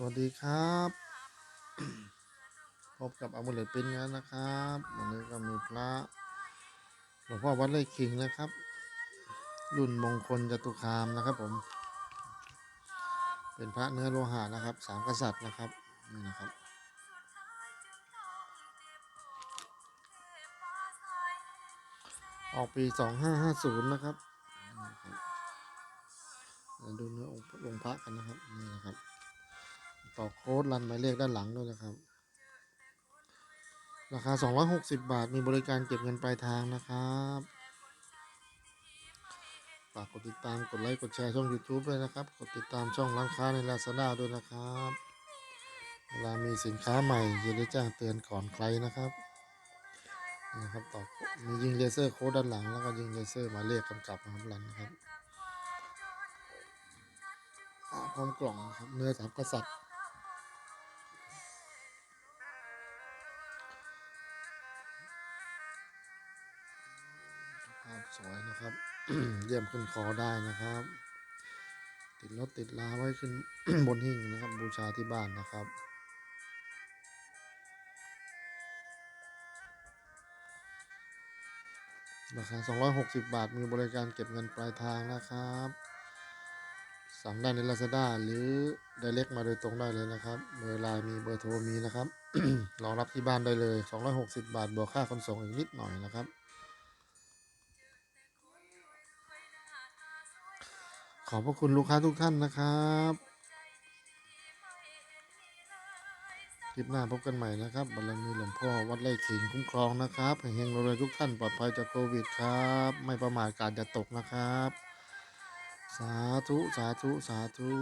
สวัสดีครับ พบกับอามุเลตเป็นงานนะครับวันนี้ก็มีพระหลวงพ่อวัดไร่ขิงนะครับ รุ่นมงคลจตุคามนะครับผม เป็นพระเนื้อโลหะนะครับสามกษัตริย์นะครับนี่นะครับออกปีสองห้าห้าศูนย์นะครับดูเนื้อองค์องค์พระกันนะครับนี่นะครับ ต่อโค้ดรันหมายเลขด้านหลังด้วยนะครับ ราคา 260 บาท มีบริการเก็บเงินปลายทางนะครับฝากกดติดตามกดไลค์กดแชร์ช่อง YouTube ด้วยนะครับ กดติดตามช่องร้านค้าใน Lazada ด้วยนะครับ เวลามีสินค้าใหม่จะได้แจ้งเตือนก่อนใครนะครับนะครับต่อมียิงเลเซอร์โค้ดด้านหลัง แล้วก็ยิงเลเซอร์หมายเลขกำกับนะครับรันนะครับพร้อมกล่องนะครับเนื้อสามกษัตริย์ ภาพสวยนะครับ เยี่ยมขึ้นคอได้นะครับ ติดรถติดลาไว้ขึ้นบนหิ้งนะครับ บูชาที่บ้านนะครับราคา 260 บาท มีบริการเก็บเงินปลายทางนะครับ สั่งได้ใน Lazada หรือ Direct มาโดยตรงได้เลยนะครับ เบอร์ไลน์มีเบอร์โทรมีนะครับ รองรับที่บ้านได้เลย 260 บาท บวกค่าขนส่งอีกนิดหน่อยนะครับ ขอบพระคุณลูกค้าทุกท่านนะครับคลิปหน้าพบกันใหม่นะครับบารมีหลวงพ่อวัดไร่ขิงคุ้มครองนะครับแห้เฮงรวยทุกท่านปลอดภัยจากโควิดครับ ไม่ประมาทการจะตกนะครับ สาธุ สาธุ สาธุ